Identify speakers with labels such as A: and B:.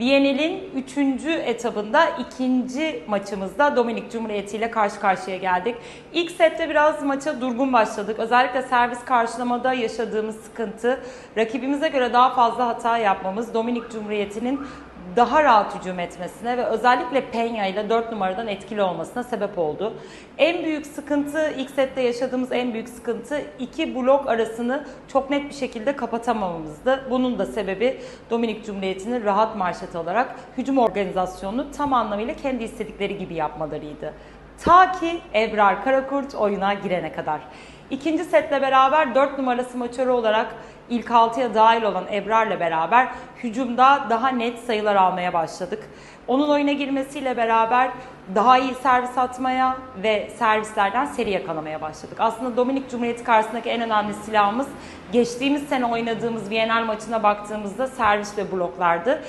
A: Viyanel'in 3. etabında ikinci maçımızda Dominik Cumhuriyeti ile karşı karşıya geldik. İlk sette biraz maça durgun başladık. Özellikle servis karşılamada yaşadığımız sıkıntı, rakibimize göre daha fazla hata yapmamız, Dominik Cumhuriyeti'nin daha rahat hücum etmesine ve özellikle Penya ile 4 numaradan etkili olmasına sebep oldu. En büyük sıkıntı, ilk sette yaşadığımız en büyük sıkıntı iki blok arasını çok net bir şekilde kapatamamamızdı. Bunun da sebebi Dominik Cumhuriyeti'nin rahat marşet olarak hücum organizasyonunu tam anlamıyla kendi istedikleri gibi yapmalarıydı. Ta ki Ebrar Karakurt oyuna girene kadar. İkinci setle beraber 4 numara smaçörü olarak ilk 6'ya dahil olan Ebrar'la beraber hücumda daha net sayılar almaya başladık. Onun oyuna girmesiyle beraber daha iyi servis atmaya ve servislerden seri yakalamaya başladık. Aslında Dominik Cumhuriyeti karşısındaki en önemli silahımız geçtiğimiz sene oynadığımız Viyanel maçına baktığımızda servis ve bloklardı.